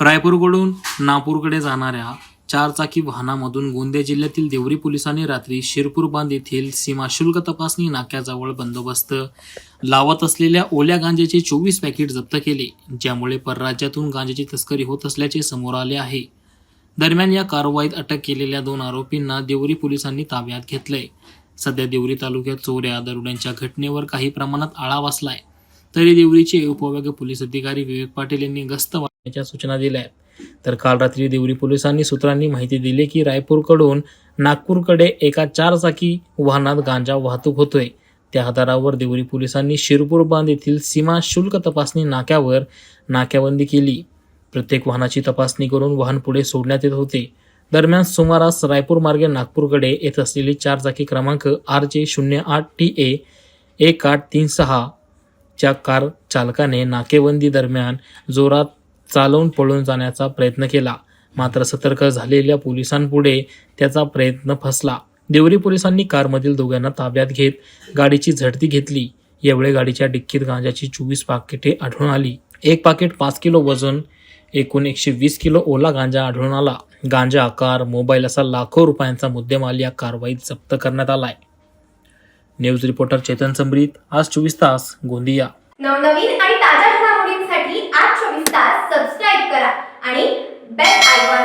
रायपूरकडून नागपूरकडे जाणाऱ्या चारचाकी वाहनामधून गोंदिया जिल्ह्यातील देवरी पोलिसांनी रात्री शिरपूर बांध येथील सीमाशुल्क तपासणी नाक्याजवळ बंदोबस्त लावत असलेल्या ओल्या गांजेचे चोवीस पॅकेट जप्त केले ज्यामुळे परराज्यातून गांज्याची तस्करी होत असल्याचे समोर आले आहे. दरम्यान या कारवाईत अटक केलेल्या दोन आरोपींना देवरी पोलिसांनी ताब्यात घेतलंय. सध्या देवरी तालुक्यात चोऱ्या दरोड्यांच्या घटनेवर काही प्रमाणात आळा बसलाय तरी देवरीचे उपविभागीय पोलीस अधिकारी विवेक पाटील यांनी गस्त वाढवण्याच्या सूचना दिल्या आहेत. तर काल रात्री देवरी पोलिसांनी सूत्रांनी माहिती दिली की रायपूरकडून नागपूरकडे एका चारचाकी वाहनात गांजा वाहतूक होतोय. त्या आधारावर देवरी पोलिसांनी शिरपूर बांध येथील सीमा शुल्क तपासणी नाक्यावर नाक्याबंदी केली. प्रत्येक वाहनाची तपासणी करून वाहन पुढे सोडण्यात येत होते. दरम्यान सुमारास रायपूर मार्गे नागपूरकडे येत असलेली चारचाकी क्रमांक आर जे शून्य आठ टी ए एक आठ तीन सहा च्या कार चालकाने नाकेबंदी दरम्यान जोरात चालवून पळून जाण्याचा प्रयत्न केला. मात्र सतर्क झालेल्या पोलिसांपुढे त्याचा प्रयत्न फसला. देवरी पोलिसांनी कारमधील दोघांना ताब्यात घेत गाडीची झडती घेतली. यावेळी गाडीच्या डिक्कीत गांजाची चोवीस पाकिटे आढळून आली. एक पाकिट पाच किलो वजन एकूण एकशे वीस किलो ओला गांजा आढळून आला. गांजा आकार मोबाईल असा लाखो रुपयांचा मुद्देमाल या कारवाईत जप्त करण्यात आलाय. न्यूज रिपोर्टर चेतन संब्रीत आज चोवीस तास गोंदिया. नवनवीन आणि ताज्या घडामोडींसाठी आज